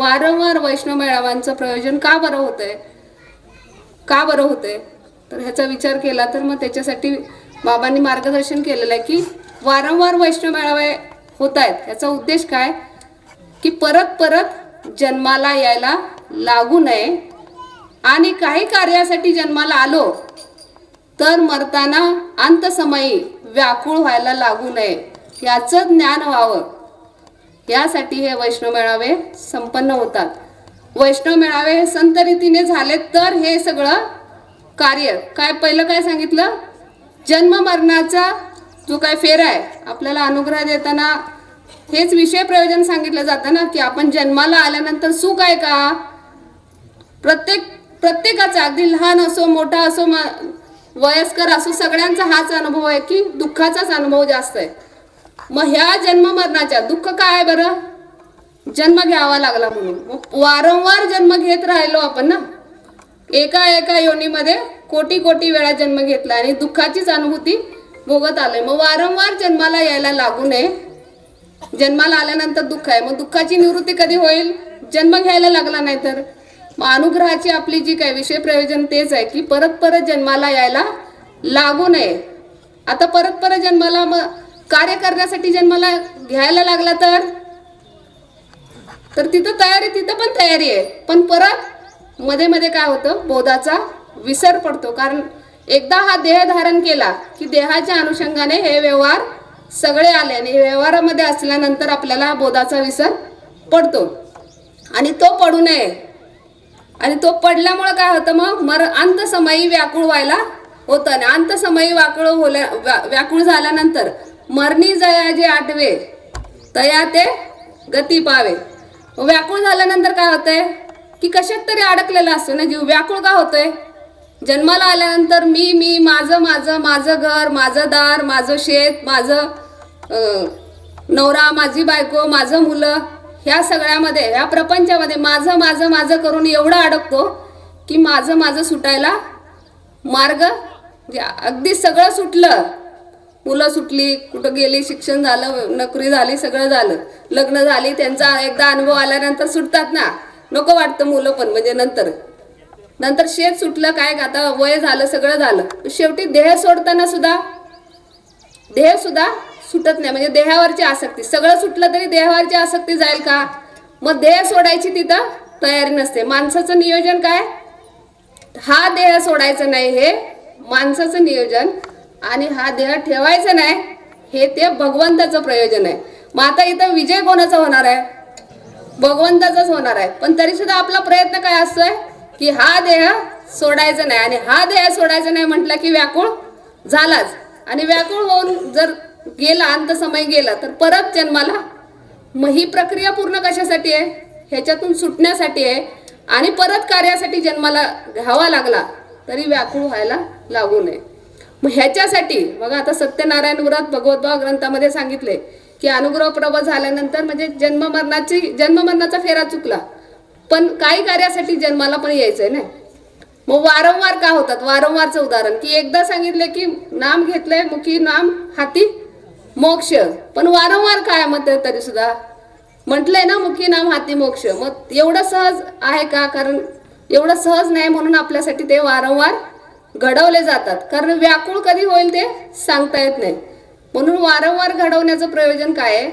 वारंवार वैष्णव मेळाव्यांचं प्रयोजन का बरं होतंय? का बरं होतंय? तर ह्याचा विचार केला तर मग त्याच्यासाठी बाबांनी मार्गदर्शन केलेलं आहे की वारंवार वैष्णव मेळावे होत आहेत. ह्याचा उद्देश काय? की परत परत जन्माला यायला लागू नये आणि काही कार्यासाठी जन्माला आलो तर मरताना अंतसमयी व्याकुळ व्हायला लागू नये. याचं ज्ञान व्हावं. यासाठी हे वैष्णव मेळावे संपन्न होतात. वैष्णव मेळावे हे संत रीतीने झाले तर हे सगळं कार्य. काय पहिलं काय सांगितलं? जन्म मरणाचा जो काय फेरा आहे आपल्याला अनुग्रह देताना हेच विषय प्रयोजन सांगितलं जातं ना की आपण जन्माला आल्यानंतर सुख आहे का? प्रत्येक प्रत्येकाचा अगदी लहान असो मोठा असो वयस्कर असो सगळ्यांचा हाच अनुभव आहे की दुःखाचाच अनुभव जास्त आहे. मग ह्या जन्म मरणाच्या दुःख काय आहे बरं? जन्म घ्यावा लागला म्हणून. वारंवार जन्म घेत राहिलो आपण ना? एका एका योनीमध्ये कोटी कोटी वेळा जन्म घेतला आणि दुःखाचीच अनुभूती भोगत आलोय. मग वारंवार जन्माला यायला लागू नये. जन्माला आल्यानंतर दुःख आहे. मग दुःखाची निवृत्ती कधी होईल? जन्म घ्यायला लागला नाही तर. मग अनुग्रहाची आपली जी काय विषय प्रयोजन तेच आहे की परत परत जन्माला यायला लागू नये. आता परत परत जन्माला मग कार्य करण्यासाठी जन्माला घ्यायला लागला तर? तर तिथं तयारी तिथं पण तयारी आहे. पण परत मध्ये मध्ये काय होतं? बोधाचा विसर पडतो. कारण एकदा हा देह धारण केला की देहाच्या अनुषंगाने हे व्यवहार सगळे आले आणि व्यवहारामध्ये असल्यानंतर आपल्याला बोधाचा विसर पडतो. आणि तो पडू नये. आणि तो पडल्यामुळं काय होतं मग? मर अंतसमयी व्याकुळ व्हायला होतं. आणि अंतसमयी व्याकुळ होल्या व्या- व्याकुळ झाल्यानंतर मरणी जया जे आठवे तया ते गती पावे. व्याकुळ झाल्यानंतर काय होतंय? की कशात तरी अडकलेला असतो ना जीव. व्याकुळ का होतोय? जन्माला आल्यानंतर मी मी माझं माझं माझं घर माझं दार माझं शेत माझं नवरा माझी बायको माझं मुलं ह्या सगळ्यामध्ये ह्या प्रपंचामध्ये माझं माझं माझं करून एवढं अडकतो की माझं माझं सुटायला मार्ग म्हणजे अगदी सगळं सुटलं मुलं सुटली कुठं गेली शिक्षण झालं नोकरी झाली सगळं झालं. लग्न झाली त्यांचा एकदा अनुभव आल्यानंतर सुटतात ना. नको वाटतं मुलं पण म्हणजे नंतर. नंतर शेत सुटलं काय का आता वय झालं सगळं झालं. शेवटी देह सोडताना सुद्धा देह सुद्धा सुटत नाही. म्हणजे देहावरची आसक्ती. सगळं सुटलं तरी देहावरची आसक्ती जाईल का? मग देह सोडायची तिथं तयारी नसते. माणसाचं नियोजन काय? हा देह सोडायचं नाही हे माणसाचं नियोजन आणि हा देह ठेवायचा नाही हे ते भगवंताचं प्रयोजन आहे. मग आता इथं विजय कोणाचा होणार आहे? भगवंताचाच होणार आहे. पण तरी सुद्धा आपला प्रयत्न काय असतोय? की हा देह सोडायचा नाही. आणि हा देह सोडायचा नाही म्हटलं की व्याकुळ झालाच. आणि व्याकुळ होऊन जर गेला अंत समय गेला तर परत जन्माला मग ही प्रक्रिया पूर्ण कशासाठी आहे? ह्याच्यातून सुटण्यासाठी आहे. आणि परत कार्यासाठी जन्माला घ्यावा लागला तरी व्याकुळ व्हायला लागू नये. मग ह्याच्यासाठी बघा आता सत्यनारायण व्रत भगवद्भाव ग्रंथामध्ये सांगितले की अनुग्रह प्रभ झाल्यानंतर म्हणजे जन्ममरणाची जन्ममरणाचा फेरा चुकला. पण काही कार्यासाठी जन्माला पण यायचंय ना? मग वारंवार का होतात? वारंवारचं उदाहरण की एकदा सांगितलं की नाम घेतलंय मुखी नाम हाती मोक्ष. पण वारंवार काय मग ते तरी सुद्धा? म्हटलंय ना मुखी नाम हाती मोक्ष. मग एवढं सहज आहे का? कारण एवढं सहज नाही म्हणून आपल्यासाठी ते वारंवार घडवले जातात. कारण व्याकुळ कधी होईल ते सांगता येत नाही. म्हणून वारंवार घडवण्याचं प्रयोजन काय आहे?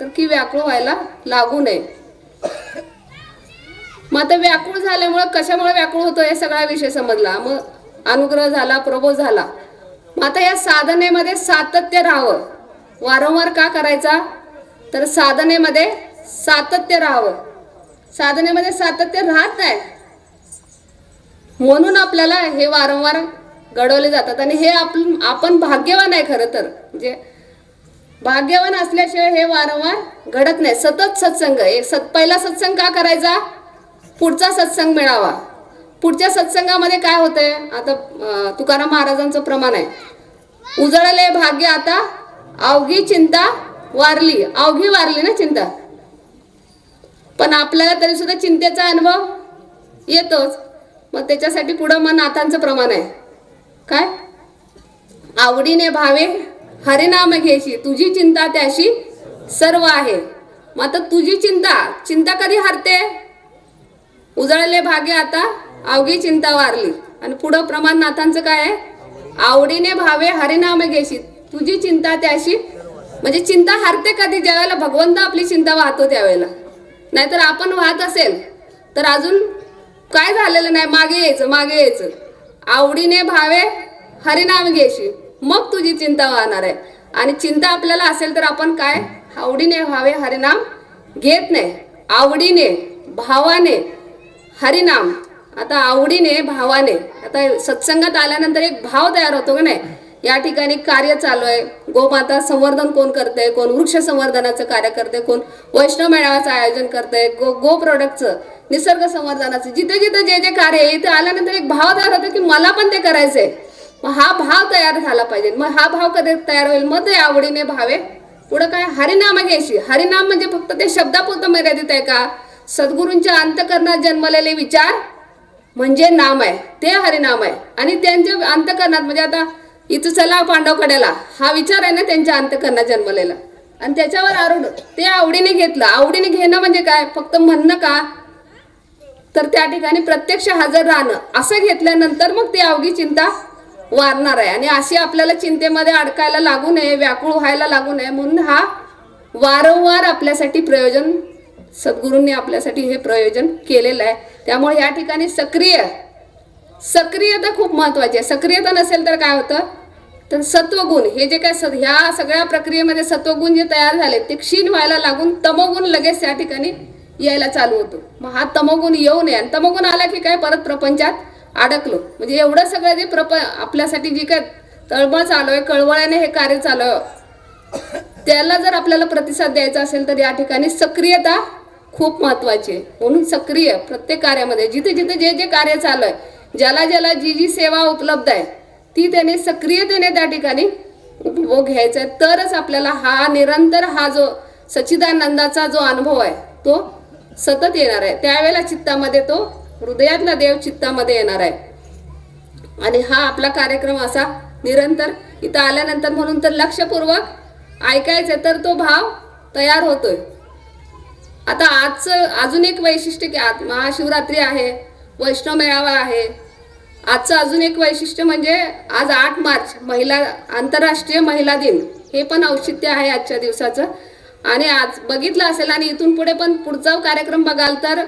तर की व्याकुळ व्हायला लागू नये. मग आता व्याकुळ झाल्यामुळं कशामुळे व्याकुळ होतो हे सगळा विषय समजला. मग अनुग्रह झाला प्रबोध झाला. मग आता या साधनेमध्ये सातत्य राहावं. वारंवार का करायचा? तर साधनेमध्ये सातत्य राहावं. साधनेमध्ये सातत्य राहत नाही. म्हणून आपल्याला हे वारंवार घडवले जातात. आणि हे आपण आपण भाग्यवान आहे खरं तर. म्हणजे भाग्यवान असल्याशिवाय हे वारंवार घडत नाही. सतत सत्संग. एक सत पहिला सत्संग का करायचा? पुढचा सत्संग मिळावा. पुढच्या सत्संगामध्ये काय होतंय? आता तुकाराम महाराजांचं प्रमाण आहे. उजळले भाग्य आता अवघी चिंता वारली. अवघी वारली ना चिंता? पण आपल्याला तरी सुद्धा चिंतेचा अनुभव येतोच. मग त्याच्यासाठी पुढं मग नाथांचं प्रमाण आहे. काय? आवडीने भावे हरिनाम घेशी तुझी चिंता त्याशी सर्व आहे. मग आता तुझी चिंता चिंता कधी हरते? उजळले भागे आता अवघी चिंता वारली. आणि पुढं प्रमाण नाथांचं काय आहे? आवडीने भावे हरिनाम घेशी तुझी चिंता त्याशी म्हणजे चिंता हरते कधी? ज्यावेळेला भगवंत आपली चिंता वाहतो त्यावेळेला. नाहीतर आपण वाहत असेल तर अजून काय झालेलं नाही? मागे यायचं मागे यायचं. आवडीने भावे हरिनाम घेशी. मग तुझी चिंता वाहणार आहे. आणि चिंता आपल्याला असेल तर आपण काय? आवडीने व्हावे हरिनाम घेत नाही. आवडीने भावाने हरिनाम. आता आवडीने भावाने. आता सत्संगात आल्यानंतर एक भाव तयार होतो का नाही? या ठिकाणी कार्य चालू आहे. गोमाता संवर्धन कोण करते कोण वृक्ष संवर्धनाचं कार्य करते कोण वैष्णव मेळाव्याचं आयोजन करते गो गो प्रोडक्टचं निसर्ग संवर्धनाचं जिथे जिथे जे जे कार्य आहे इथे आल्यानंतर एक भाव तयार होतो की मला पण ते करायचंय. मग हा भाव तयार झाला पाहिजे. मग हा भाव कधी तयार होईल? मग ते आवडीने भावे. पुढं काय? हरिनाम घ्यायची. हरिनाम म्हणजे फक्त ते शब्दापुरतं मर्यादित आहे का? सद्गुरूंच्या अंतकरणात जन्मलेले विचार म्हणजे नाम आहे. ते हरिनाम आहे. आणि त्यांच्या अंतकरणात म्हणजे आता इथं चला पांडवकड्याला हा विचार आहे ना त्यांच्या अंतकरणा जन्मलेला. आणि त्याच्यावर आरूढ ते आवडीने घेतलं. आवडीने घेणं म्हणजे काय? फक्त म्हणणं का? तर त्या ठिकाणी प्रत्यक्ष हजर राहणं. असं घेतल्यानंतर मग ती अवघी चिंता वारणार आहे. आणि अशी आपल्याला चिंतेमध्ये अडकायला लागू नये व्याकुळ व्हायला लागू नये म्हणून हा वारंवार आपल्यासाठी प्रयोजन सद्गुरूंनी आपल्यासाठी हे प्रयोजन केलेलं आहे. त्यामुळे या ठिकाणी सक्रिय सक्रियता खूप महत्वाची आहे. सक्रियता नसेल तर काय होतं? तर सत्वगुण हे जे काय स- ह्या सगळ्या प्रक्रियेमध्ये सत्वगुण जे तयार झाले ते क्षीण व्हायला लागून तमगुण लगेच त्या ठिकाणी यायला चालू होतो. मग हा तमगुण येऊ नये आणि तमगुण आला की काय परत प्रपंचात अडकलो. म्हणजे एवढं सगळं जे प्रप आपल्यासाठी जी काय तळमळ चालू आहे कळवळ्याने हे कार्य चालू आहे त्याला जर आपल्याला प्रतिसाद द्यायचा असेल तर या ठिकाणी सक्रियता खूप महत्वाची आहे. म्हणून सक्रिय प्रत्येक कार्यामध्ये जिथे जिथे जे जे कार्य चालू आहे ज्याला ज्याला जी जी सेवा उपलब्ध आहे ती त्याने सक्रियतेने त्या ठिकाणी उपभोग घ्यायचा आहे. तरच आपल्याला हा निरंतर हा जो सच्चिदानंदाचा जो अनुभव आहे तो सतत येणार आहे. त्यावेळेला चित्तामध्ये तो हृदयातला देव चित्तामध्ये येणार आहे. आणि हा आपला कार्यक्रम असा निरंतर इथं आल्यानंतर म्हणून तर लक्षपूर्वक ऐकायचं तर तो भाव तयार होतोय. आता आजचं अजून एक वैशिष्ट्य की आज महाशिवरात्री आहे वैष्णव मेळावा आहे आजचं अजून एक वैशिष्ट्य म्हणजे आज आठ मार्च महिला आंतरराष्ट्रीय महिला दिन. हे पण औचित्य आहे आजच्या दिवसाचं. आणि आज बघितलं असेल आणि इथून पुढे पण पुढचा कार्यक्रम बघाल तर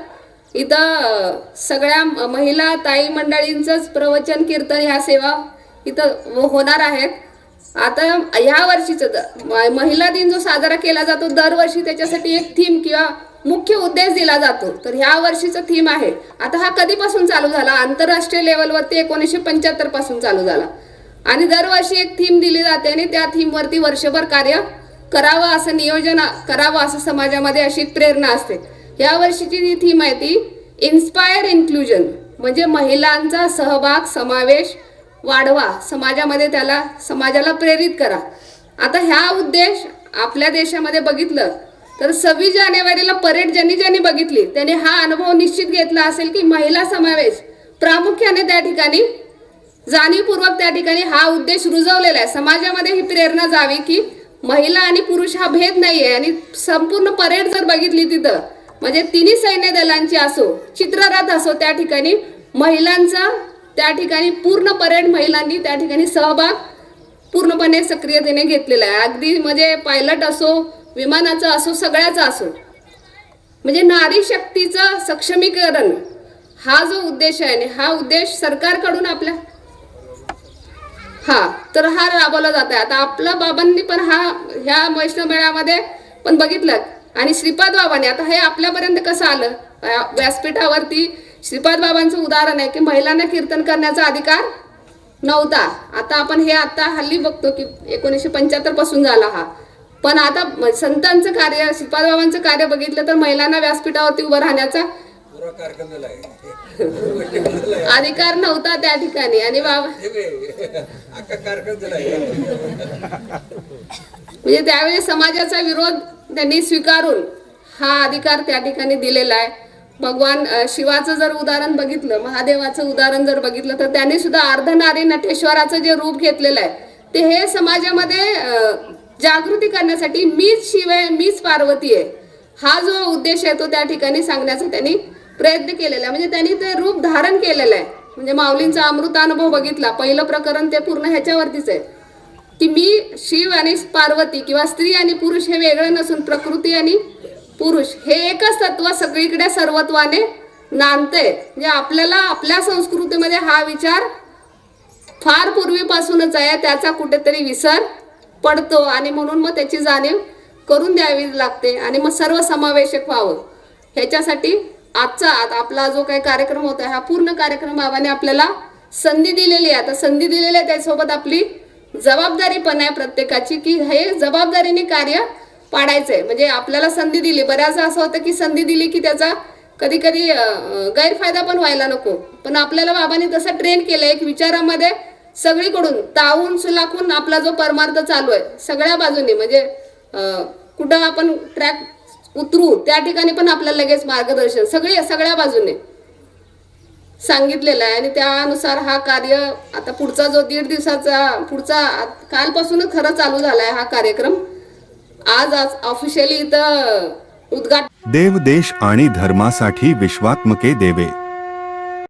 इथं सगळ्या महिला ताई मंडळींचंच प्रवचन कीर्तन ह्या सेवा इथं हो-, होणार आहेत. आता ह्या वर्षीचं महिला दिन जो साजरा केला जातो दरवर्षी त्याच्यासाठी एक थीम किंवा मुख्य उद्देश दिला जातो. तर ह्या वर्षीचं थीम आहे. आता हा कधीपासून चालू झाला? आंतरराष्ट्रीय लेवलवरती एकोणीसशे पंच्याहत्तरपासून चालू झाला. आणि दरवर्षी एक थीम दिली जाते आणि त्या थीमवरती वर्षभर कार्य करावं असं नियोजन करावं असं समाजामध्ये अशी प्रेरणा असते. या वर्षीची जी थीम आहे ती इन्स्पायर इन्क्लुजन म्हणजे महिलांचा सहभाग समावेश वाढवा. समाजामध्ये त्याला समाजाला प्रेरित करा. आता ह्या उद्देश आपल्या देशामध्ये बघितलं तर सव्वीस जानेवारीला परेड ज्यांनी ज्यांनी बघितली त्यांनी हा अनुभव निश्चित घेतला असेल की महिला समावेश प्रामुख्याने त्या ठिकाणी जाणीवपूर्वक त्या ठिकाणी हा उद्देश रुजवलेला आहे. समाजामध्ये ही प्रेरणा जावी की महिला आणि पुरुष हा भेद नाही आहे आणि संपूर्ण परेड जर बघितली तिथं म्हणजे तिन्ही सैन्य दलांची असो चित्ररथ असो त्या ठिकाणी महिलांचा त्या ठिकाणी पूर्ण परेड महिलांनी त्या ठिकाणी सहभाग पूर्णपणे सक्रियतेने घेतलेला आहे. अगदी म्हणजे पायलट असो विमानाचं असो सगळ्याचा असो. म्हणजे नारी शक्तीचं सक्षमीकरण हा जो उद्देश आहे आणि हा उद्देश सरकारकडून आपल्या हा तर हा राबवला जात आहे आता आपल्या बाबांनी पण हा ह्या वैष्णव मेळ्यामध्ये पण बघितलं. आणि श्रीपाद बाबांनी आता हे आपल्यापर्यंत कसं आलं? व्यासपीठावरती श्रीपाद बाबांचं उदाहरण आहे की महिलांना कीर्तन करण्याचा अधिकार नव्हता. आता आपण हे आता हल्ली बघतो की एकोणीसशे पंच्याहत्तरपासून झाला हा. पण आता संतांचं कार्य श्रीपाद बाबांचं कार्य बघितलं तर महिलांना व्यासपीठावरती उभं राहण्याचा अधिकार नव्हता त्या ठिकाणी. आणि बाबा म्हणजे त्यावेळी समाजाचा विरोध त्यांनी स्वीकारून हा अधिकार त्या ठिकाणी दिलेला आहे. भगवान शिवाचं जर उदाहरण बघितलं महादेवाचं उदाहरण जर बघितलं तर त्यांनी सुद्धा अर्धनारी नटेश्वराचं जे रूप घेतलेलं आहे ते हे समाजामध्ये जागृती करण्यासाठी मीच शिवाय मीच पार्वती आहे. हा जो उद्देश आहे तो त्या ठिकाणी सांगण्याचा त्यांनी प्रयत्न केलेला आहे. म्हणजे त्यांनी ते रूप धारण केलेलं आहे. म्हणजे माऊलींचा अमृतानुभव बघितला. पहिलं प्रकरण ते पूर्ण ह्याच्यावरतीच आहे. की मी शिव आणि पार्वती किंवा स्त्री आणि पुरुष हे वेगळं नसून प्रकृती आणि पुरुष हे एकच तत्व सगळीकडे सर्वत्वाने नांदते म्हणजे आपल्याला आपल्या संस्कृतीमध्ये हा विचार फार पूर्वीपासूनच आहे. त्याचा कुठेतरी विसर पडतो आणि म्हणून मग त्याची जाणीव करून द्यावी लागते आणि मग सर्व समावेशक व्हावं. ह्याच्यासाठी आजचा आज आपला जो काही कार्यक्रम होता हा पूर्ण कार्यक्रम बाबाने आपल्याला संधी दिलेली आहे. आता संधी दिलेली आहे त्यासोबत आपली जबाबदारी पण आहे प्रत्येकाची की हे जबाबदारीने कार्य पाडायचंय. म्हणजे आपल्याला संधी दिली. बऱ्याचदा असं होतं की संधी दिली की त्याचा कधी कधी गैरफायदा पण व्हायला नको. पण आपल्याला बाबांनी तसं ट्रेन केलं एक विचारामध्ये सगळीकडून तावून सुलाखून आपला जो परमार्थ चालू आहे सगळ्या बाजूनी म्हणजे कुठं आपण ट्रॅक उतरू त्या ठिकाणी पण आपल्याला लगेच मार्गदर्शन सगळे सगळ्या बाजूने सांगितलेलं आहे. आणि त्यानुसार हा कार्य आता पुढचा जो दीड दिवसाचा पुढचा कालपासूनच खरं चालू झालाय हा कार्यक्रम. आज आज ऑफिशियली इथं उद्घाटन देव देश आणि धर्मासाठी विश्वात्मके देवे.